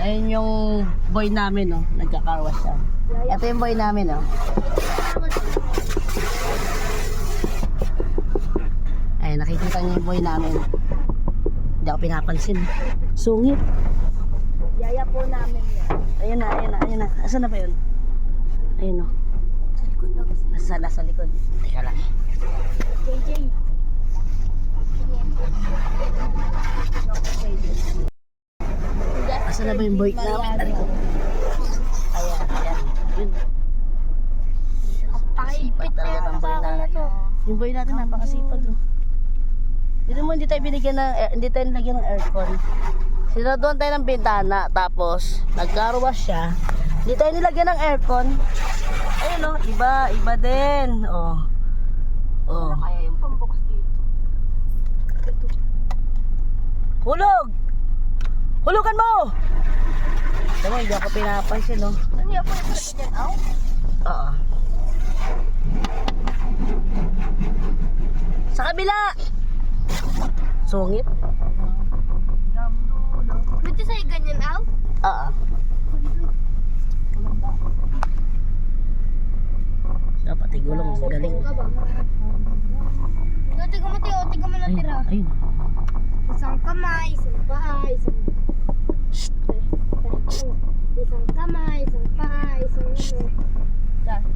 Ayun yung boy namin, oh. Nagkakarwas siya. Ito yung boy namin, oh. Ay, nakikita niyo yung boy namin. Hindi ako pinapansin. Sungit. Yaya po namin yan. Ayun na, ayun na, ayun na. Asan na ba yun? Ayun, oh. Sa likod daw. Nasa, nasa likod. Teka lang. JJ. Asan na ba yung boy namin? Ayan, ayan. Yun. Sipag talaga ng boy natin. Yung boy natin napakasipag. Oh. Dito mo hindi tayo binigyan ng eh, hindi tayo nilagyan ng aircon. Sinaduan tayo ng bintana tapos nagkaruwas siya. Hindi tayo nilagyan ng aircon. Ayun oh, iba, iba din. Oh. Oh. Kaya yung pambukas dito. Hulog! Hulugan mo! Tama, hindi ako pinapansin, no? Yung po yung dyan? Aw? Oo. Sa kabila! Sungit? Pwede sa'yo ganyan, aw? Oo. Dapat igulong, galing. ba? Ito, tiga mo, tiga, tiga mo Ayun, natira. ayun. Isang kamay, isang paa, isang... Isang kamay, isang paa, isang ano.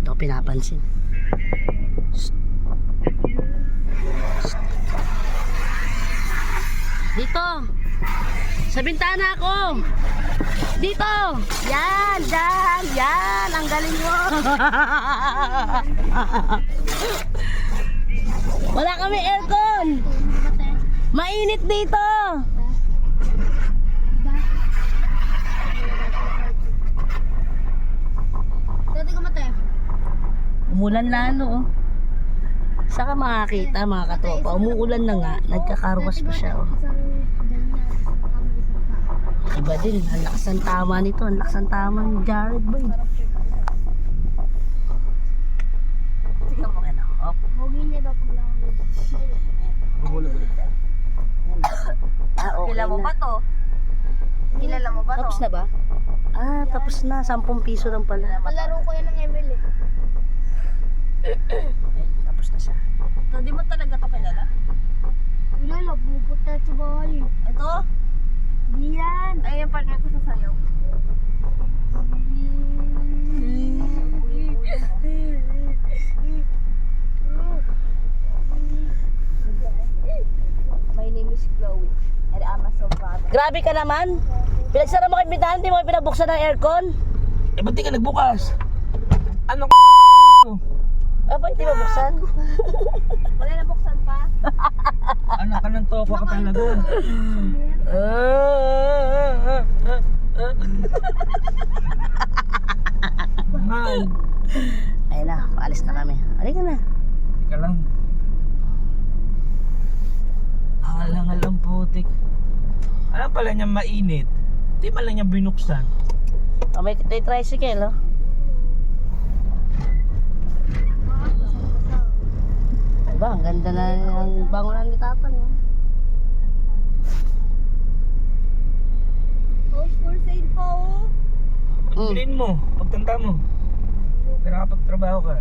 Ako pinapansin. Dito! Sa bintana ako! Dito! Yan! Yan! Yan! Ang galing mo! Wala kami aircon! Mainit dito! Ito, tiga mo, te. Umulan lalo oh. Saka makakita mga katropa, umuulan na nga, nagkakarwas pa siya oh. Iba din, ang lakas ng tama nito, ang lakas ng tama ni Jared boy. Ano, op. Yan. Ah, okay Kilala mo na. ba to? Kilala mo ba to? Tapos na ba? Ah, tapos na, 10 piso lang pala. Malaro ko yan ng ML eh. Tapos na siya. So, di mo talaga to kilala? Kilala, pumupunta sa bahay. Ito? Di yan. Ay, yung partner ko sa sayaw. My name is Chloe. And I'm a sobrado. Grabe ka naman. Pinagsara mo kay bitahan, hindi mo kayo pinabuksan ng aircon. Eh, ba't di ka nagbukas? Ano k***? Ah, ba, hindi mabuksan? Wala na buksan pa? Anak ka ka talaga. Mahal. Ayun na, paalis na kami. Halika na. Teka lang. Alang alang putik. Alam pala niya mainit. Di man lang niya binuksan. Oh, may, may tricycle, oh. Diba, ang ganda na ng bangunan ni Tatang, oh. Oh, for sale pa oh. Mm. Bilhin mo, pagtanda mo. Pero kapag trabaho ka,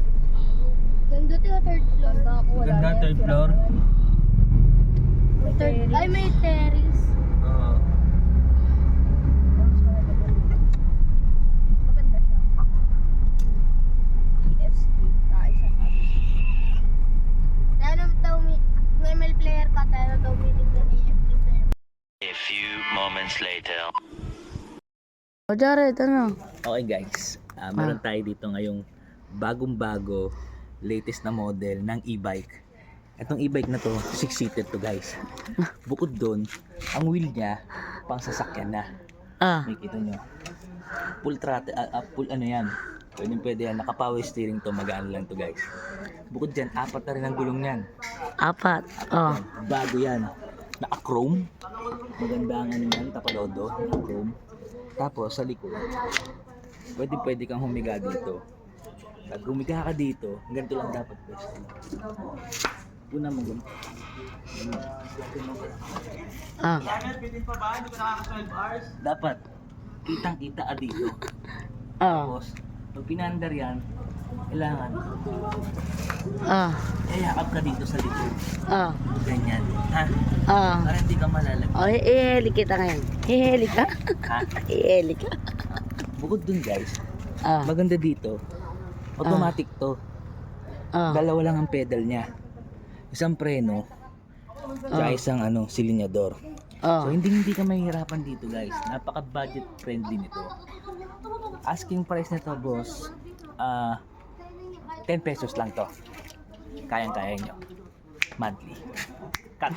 Ganda to, third floor. ganda third floor. May third, ay, may terrace. Oo. Maganda siya. ESP. Ah, isa pa. Tayo daw, mi- kung ML player ka, tayo daw meeting ng AFP sa'yo. A few moments later. Oh, Jared, ano? Okay guys, ah, meron tayo dito ngayong bagong-bago latest na model ng e-bike. Itong e-bike na to, six-seated to guys. Bukod doon, ang wheel niya, pang sasakyan na. Ah, Makikita nyo. Full throttle, ah, ah, full ano yan. Pwede pwede yan, naka-power steering to, magaan lang to guys. Bukod dyan, apat na rin ang gulong yan. apat. Oh. Yan, Bago yan. Naka-chrome. Maganda ang ano yan, tapalodo. Naka-chrome. Tapos sa likod, pwede pwede kang humiga dito. Pag humiga ka dito, ganito lang dapat pwesto. Una mo ganito. Ah. Dapat kitang-kita ka dito. Oh. Tapos, pag pinandar yan, kailangan, Ah. yayakap ka dito sa likod. Ah. Ganyan. Ha? Ah. Para hindi ka malalag. Oh, iheli kita ngayon. Iheli ka? Ha? Iheli ka? Bukod dun guys, Ah. maganda dito. Automatic to. Ah. Dalawa lang ang pedal niya. Isang preno, Ah. tsaka isang ano, silinyador. Oh. So hindi hindi ka mahihirapan dito guys. Napaka budget friendly nito. Asking price nito boss, ah 10 pesos lang to. Kayang-kaya nyo. Monthly. Cut.